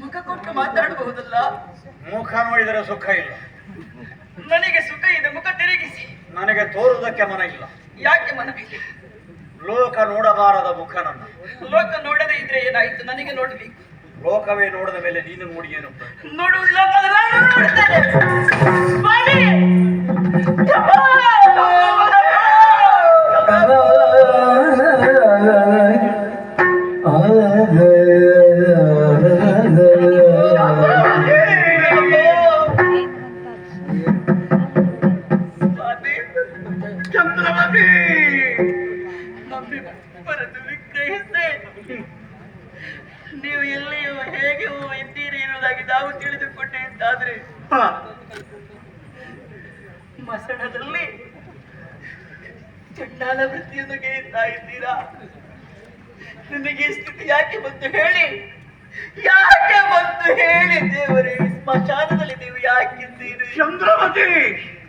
ಮುಖ ಕೊಟ್ಟು ಮಾತಾಡಬಹುದಲ್ಲ ಮುಖ ನೋಡಿದರೆ ಸುಖ ಇಲ್ಲ ನನಗೆ ಸುಖ ಇದೆ ಮುಖ ತಿರುಗಿಸಿ ನನಗೆ ತೋರುವುದಕ್ಕೆ ಮನ ಇಲ್ಲ ಯಾಕೆ ಮನವಿಲ್ಲ ಲೋಕ ನೋಡಬಾರದ ಮುಖ ನನ್ನ ಲೋಕ ನೋಡದೇ ಇದ್ರೆ ಏನಾಯ್ತು ನನಗೆ ನೋಡಬೇಕು ಲೋಕವೇ ನೋಡಿದ ಮೇಲೆ ನೀನು ನೋಡಿ ಏನು ನೋಡುವುದಿಲ್ಲ ನೋಡ್ತೇನೆ ಚಂದ್ರಮತಿ! ನಂಬಿ ಬರೆದು ವಿಗ್ರಹಿಸೆ ನೀವು ಎಲ್ಲಿಯೂ ಹೇಗೆ ಇದ್ದೀರಿ ಎನ್ನುವುದಾಗಿ ನಾವು ತಿಳಿದುಕೊಂಡೆ ಅಂತಾದ್ರೆ ಮಸಣದಲ್ಲಿ ಚಂಡಾಲ ವೃತ್ತಿಯನ್ನು ಗೇಯುತ್ತಾ ಇದ್ದೀರಾ? ನಿಮಗೆ ಸ್ಥಿತಿ ಯಾಕೆ ಬಂತು ಹೇಳಿ? ಯಾಕೆ ಬಂತು ಹೇಳಿ ದೇವರೇ? ಈ ಸ್ಮಶಾನದಲ್ಲಿ ನೀವು ಯಾಕಿದ್ದೀರಿ ಚಂದ್ರಮತಿ ಓ,